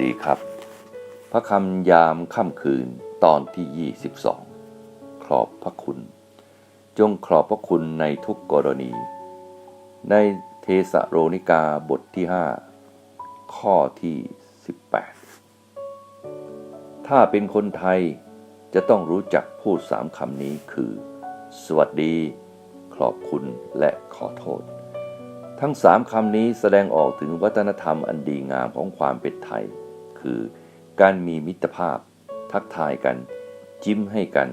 ดีครับ พระคำยามค่ำคืนตอนที่ 22 ขอบพระคุณ จงขอบพระคุณในทุกกรณี ในเทสโรนิกาบทที่ 5 ข้อที่ 18 ถ้าเป็นคนไทยจะต้องรู้จักพูดสามคำนี้คือ สวัสดี ขอบคุณและขอโทษ ทั้งสามคำนี้แสดงออกถึงวัฒนธรรมอันดีงามของความเป็นไทย คือ การมีมิตรภาพ ทักทายกัน จิ้มให้กัน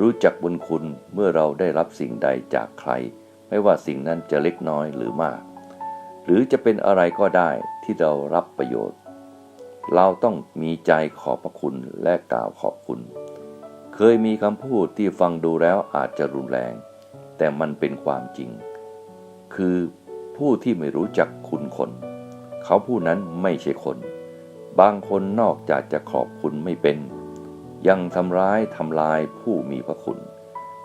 รู้จักบุญคุณเมื่อเราได้รับสิ่งใดจากใคร ไม่ว่าสิ่งนั้นจะเล็กน้อยหรือมาก หรือจะเป็นอะไรก็ได้ที่เรารับประโยชน์ เราต้องมีใจขอบพระคุณและกล่าวขอบคุณ เคยมีคำพูดที่ฟังดูแล้วอาจจะรุนแรง แต่มันเป็นความจริง คือผู้ที่ไม่รู้จักคุณคน เขาผู้นั้นไม่ใช่คน บางคนนอกจากจะขอบคุณไม่เป็น ยังทำร้ายทำลายผู้มีพระคุณ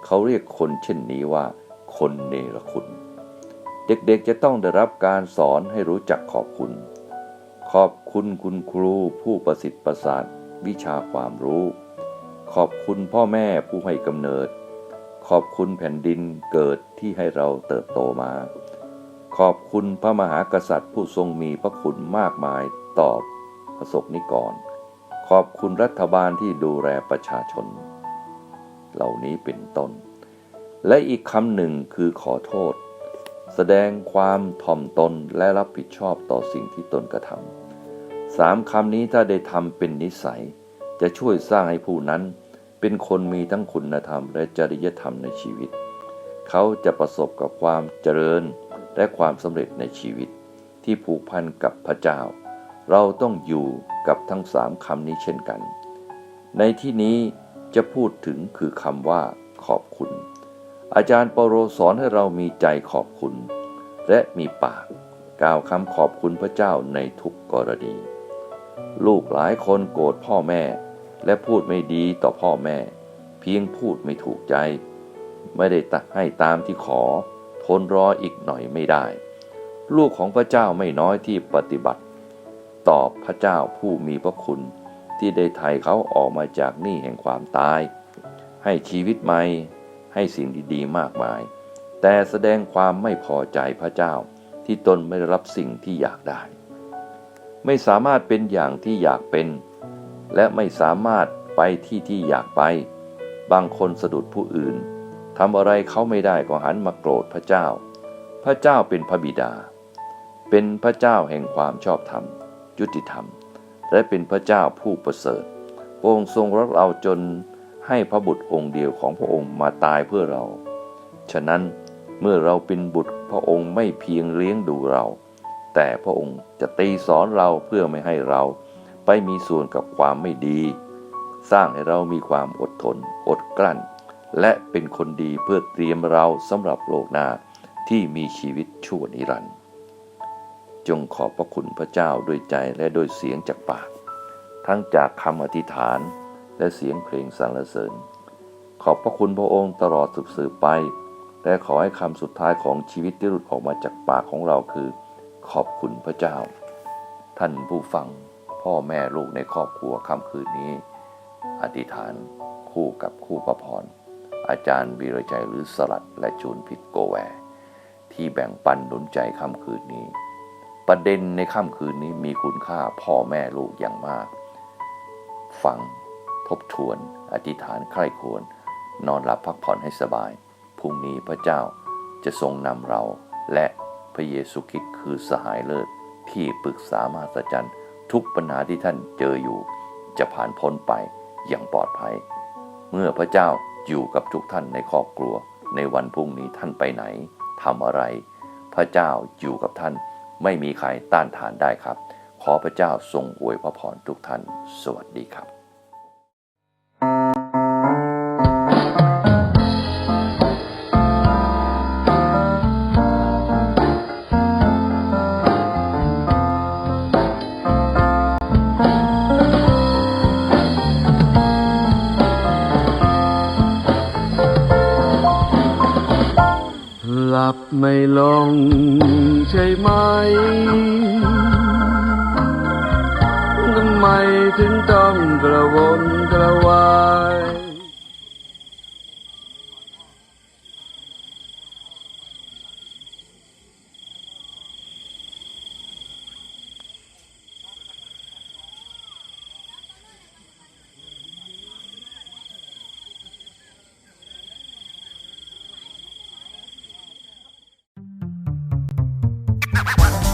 เขาเรียกคนเช่นนี้ว่า คนเนรคุณ เด็กๆจะต้องได้รับการสอนให้รู้จักขอบคุณ ขอบคุณคุณครูผู้ประสิทธิ์ประสาทวิชาความรู้ ขอบคุณพ่อแม่ผู้ให้กำเนิด ขอบคุณแผ่นดินเกิดที่ให้เราเติบโตมา ขอบคุณพระมหากษัตริย์ผู้ทรงมีพระคุณมากมายต่อ ประสบนิกร ขอบคุณรัฐบาลที่ดูแลประชาชน เหล่านี้เป็นต้น และอีกคำหนึ่งคือขอโทษ แสดงความถ่อมตนและรับผิดชอบต่อสิ่งที่ตนกระทำสามคำนี้ถ้าได้ทำเป็นนิสัย จะช่วยสร้างให้ผู้นั้น เป็นคนมีทั้งคุณธรรมและจริยธรรมในชีวิต เขาจะประสบกับความเจริญและความสำเร็จในชีวิตที่ผูกพันกับพระเจ้า เราต้องอยู่กับทั้งสามคำนี้เช่นกัน ในที่นี้จะพูดถึงคือคำว่าขอบคุณ อาจารย์เปโลสอนให้เรามีใจขอบคุณ และมีปากกล่าวคำขอบคุณพระเจ้าในทุกกรณี ลูกหลายคนโกรธพ่อแม่ และพูดไม่ดีต่อพ่อแม่ เพียงพูดไม่ถูกใจ ไม่ได้ตให้ตามที่ขอ ทนรออีกหน่อยไม่ได้ ลูกของพระเจ้าไม่น้อยที่ปฏิบัติ ตอบพระเจ้าผู้มีพระคุณ ที่ได้ไถ่เขาออกมาจากหนี้แห่งความตาย ให้ชีวิตใหม่ ให้สิ่งดีๆมากมาย แต่แสดงความไม่พอใจพระเจ้าที่ตนไม่รับสิ่งที่อยากได้ ไม่สามารถเป็นอย่างที่อยากเป็น และไม่สามารถไปที่ที่อยากไป บางคนสะดุดผู้อื่นทำอะไรเขาไม่ได้ก็หันมาโกรธพระเจ้า พระเจ้าเป็นพระบิดา เป็นพระเจ้าแห่งความชอบธรรม ยุติธรรม และเป็นพระเจ้าผู้ประเสริฐพระองค์ทรงรักเราจนให้พระบุตรองค์เดียวของพระองค์มาตายเพื่อเรา ฉะนั้นเมื่อเราเป็นบุตรพระองค์ไม่เพียงเลี้ยงดูเรา แต่พระองค์จะตีสอนเราเพื่อไม่ให้เราไปมีส่วนกับความไม่ดี สร้างให้เรามีความอดทน อดกลั้น และเป็นคนดีเพื่อเตรียมเราสำหรับโลกหน้าที่มีชีวิตชั่วนิรันดร์ จงขอบพระคุณพระเจ้าด้วยใจและโดยเสียงจากปาก ทั้งจากคำอธิษฐานและเสียงเพลงสรรเสริญ ขอบพระคุณพระองค์ตลอดสืบๆไป และขอให้คำสุดท้ายของชีวิตที่หลุดออกมาจากปากของเราคือ ขอบคุณพระเจ้า ท่านผู้ฟังพ่อแม่ลูกในครอบครัวค่ำคืนนี้ อธิษฐานคู่กับคู่ประพรอาจารย์วีรใจหรือสลัดและจูนพิษโกแว ที่แบ่งปันหนุนใจค่ำคืนนี้ ประเด็นในค่ำคืนนี้มีคุณค่าพ่อแม่ลูกอย่างมาก ฟัง ทบทวน อธิษฐานใคร่ควร นอนหลับพักผ่อนให้สบาย พรุ่งนี้พระเจ้าจะทรงนำเรา และพระเยซูคริสต์คือสหายเลิศที่ปรึกษามหัศจรรย์ ทุกปัญหาที่ท่านเจออยู่ จะผ่านพ้นไปอย่างปลอดภัย เมื่อพระเจ้าอยู่กับทุกท่านในครอบครัว ในวันพรุ่งนี้ท่านไปไหนทำอะไร พระเจ้าอยู่กับท่าน ไม่มีใครต้านทานได้ครับ ขอพระเจ้าทรงอวยพระพรทุกท่าน สวัสดีครับ ลับไม่ลงใช่ไหมนถึงต้องกระวนกระวาย Bye.